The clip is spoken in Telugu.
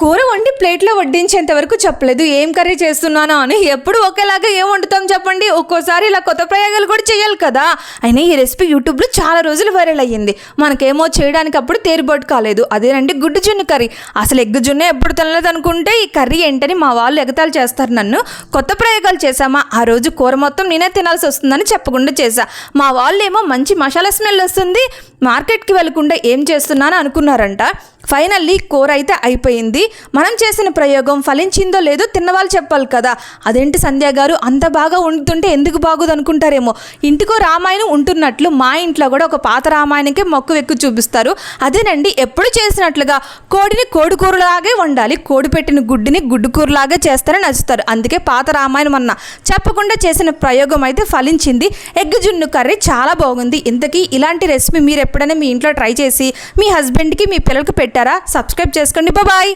కూర వండి ప్లేట్లో వడ్డించేంత వరకు చెప్పలేదు. ఏం కర్రీ చేస్తున్నానో అని ఎప్పుడు ఒకేలాగా ఏం వండుతాం చెప్పండి. ఒక్కోసారి ఇలా కొత్త ప్రయోగాలు కూడా చేయాలి కదా. అయినా ఈ రెసిపీ యూట్యూబ్లో చాలా రోజులు వైరల్ అయ్యింది. మనకేమో చేయడానికి అప్పుడు తేరుబాటు కాలేదు. అదేనండి గుడ్డు జున్ను కర్రీ. అసలు ఎగ్గు జున్ను ఎప్పుడు తినలేదు అనుకుంటే ఈ కర్రీ ఏంటని మా వాళ్ళు ఎగతాలు చేస్తారు నన్ను. కొత్త ప్రయోగాలు చేశామా? ఆ రోజు కూర మొత్తం నేనే తినాల్సి వస్తుందని చెప్పకుండా చేశా. మా వాళ్ళు ఏమో మంచి మసాలా స్మెల్ వస్తుంది. మార్కెట్కి వెళ్ళకుండా ఏం చేస్తున్నాను అనుకున్నారంట. ఫైనల్లీ కూర అయితే అయిపోయింది. మనం చేసిన ప్రయోగం ఫలించిందో లేదో తిన్నవాళ్ళు చెప్పాలి కదా. అదేంటి సంధ్య గారు? అంత బాగా వండుతుంటే ఎందుకు బాగోదు అనుకుంటారేమో. ఇంటికో రామాయణం ఉంటున్నట్లు మా ఇంట్లో కూడా ఒక పాత రామాయణకే మొక్కు ఎక్కు చూపిస్తారు. అదేనండి ఎప్పుడు చేసినట్లుగా కోడిని కోడి కూరలాగే వండాలి. కోడి పెట్టిన గుడ్డిని గుడ్డు కూరలాగే చేస్తారని నచ్చుతారు. అందుకే పాత రామాయణం అన్న చెప్పకుండా చేసిన ప్రయోగం అయితే ఫలించింది. ఎగ్ జున్ను కర్రీ చాలా బాగుంది. ఇంతకీ ఇలాంటి రెసిపీ మీరు ఎప్పుడైనా మీ ఇంట్లో ట్రై చేసి మీ హస్బెండ్కి మీ పిల్లలకి పెట్టారా? సబ్స్క్రైబ్ చేసుకోండి. బాయ్